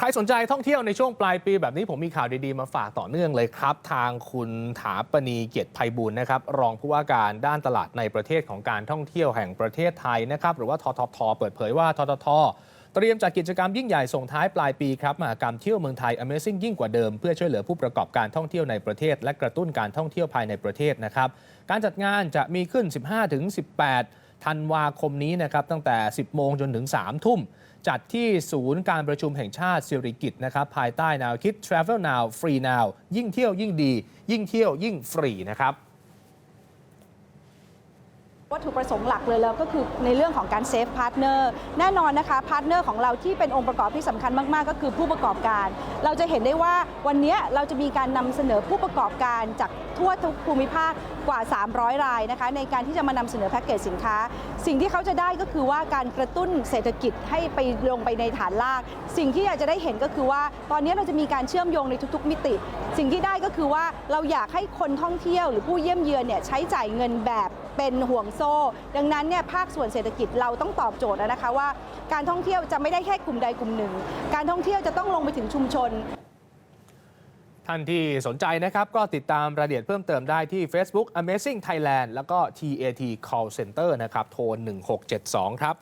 ใครสนใจท่องเที่ยวในช่วงปลายปีแบบนี้ผมมีข่าวดีๆ มาฝากต่อเนื่องเลยครับ ทางคุณถาปณีเกียรติภัยบุญนะครับ รองผู้ว่าการด้านตลาดในประเทศของการท่องเที่ยวแห่งประเทศไทยนะครับ หรือว่าททท เปิดเผยว่าทททเตรียมจัดกิจกรรมยิ่งใหญ่ส่งท้ายปลายปีครับมหากรรมเที่ยวเมืองไทย Amazing ยิ่งกว่าเดิม เพื่อช่วยเหลือผู้ประกอบการท่องเที่ยวในประเทศ และกระตุ้นการท่องเที่ยวภายในประเทศนะครับการจัดงานจะมีขึ้น 15-18 ธันวาคมนี้นะครับตั้งแต่ 10 โมงจนถึง 3 ทุ่ม จัดที่ศูนย์การประชุมแห่งชาติสิริกิตนะครับภายใต้แนวคิด Travel Now Free Now ยิ่งเที่ยวยิ่งดี ยิ่งเที่ยวยิ่งฟรีนะครับ วัตถุประสงค์หลักเลยแล้วก็คือในเรื่องของการเซฟพาร์ทเนอร์แน่นอนนะคะพาร์ทเนอร์ของเราที่เป็นองค์ประกอบที่สำคัญมากๆ ก็คือผู้ประกอบการ เราจะเห็นได้ว่าวันนี้เราจะมีการนำเสนอผู้ประกอบการจากทั่วทุกภูมิภาคกว่า 300 รายนะคะในการที่จะมานำเสนอแพ็กเกจสินค้า สิ่งที่เขาจะได้ก็คือว่าการกระตุ้นเศรษฐกิจให้ไปลงไปในฐานราก สิ่งที่อยากจะได้เห็นก็คือว่า ตอนนี้เราจะมีการเชื่อมโยงในทุกๆ มิติ สิ่งที่ได้ก็คือว่าเราอยากให้คนท่องเที่ยวหรือผู้เยี่ยมเยือนเนี่ยใช้จ่ายเงินแบบเป็นห่วงโซ่ ดังนั้นเนี่ยภาคส่วนเศรษฐกิจเราต้องตอบโจทย์แล้วนะคะว่า การท่องเที่ยวจะไม่ได้แค่กลุ่มใดกลุ่มหนึ่ง การท่องเที่ยวจะต้องลงไปถึงชุมชน ท่านที่สนใจนะครับ ก็ติดตามรายละเอียดเพิ่มเติมได้ที่ Facebook Amazing Thailand แล้วก็ TAT Call Center นะครับโทร1672 ครับ